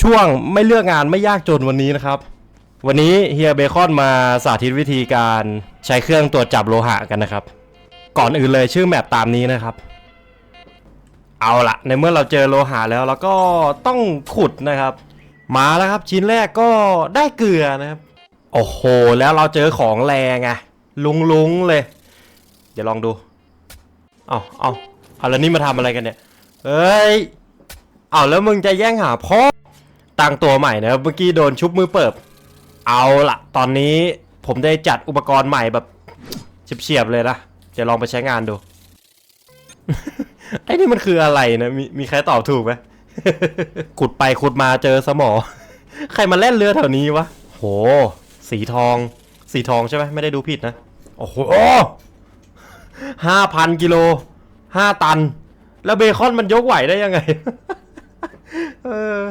ช่วงไม่เลือกงานไม่ยากจนวันนี้นะครับ วันนี้เฮียเบคอนมาสาธิตวิธีการใช้เครื่องตรวจจับโลหะกันนะครับ ก่อนอื่นเลยชื่อแมปตามนี้นะครับ เอาละในเมื่อเราเจอโลหะแล้วเราก็ต้องขุดนะครับ มาแล้วครับชิ้นแรกก็ได้เกลือนะครับ โอ้โห แล้วเราเจอของแรงไงลุงลุงเลย เดี๋ยวลองดู เอาเอาเอาแล้วนี่มาทำอะไรกันเนี่ย เฮ้ย เอาแล้วมึงจะแย่งหาพ่อ ตั้งตัวใหม่นะครับเมื่อกี้โดนชุบมือเปิบ เอาละตอนนี้ผมได้จัดอุปกรณ์ใหม่แบบเฉียบๆเลยนะเดี๋ยวลองไปใช้งานดู ไอ้นี่มันคืออะไรนะ มีมีใครตอบถูกไหมขุดไปขุดมาเจอสมอ ใครมาเล่นเรือแถวนี้วะ โห สีทอง สีทองใช่ไหมไม่ได้ดูผิดนะ โอ้โหห้าพันกิโลห้าตัน แล้วเบคอนมันยกไหวได้ยังไง เออ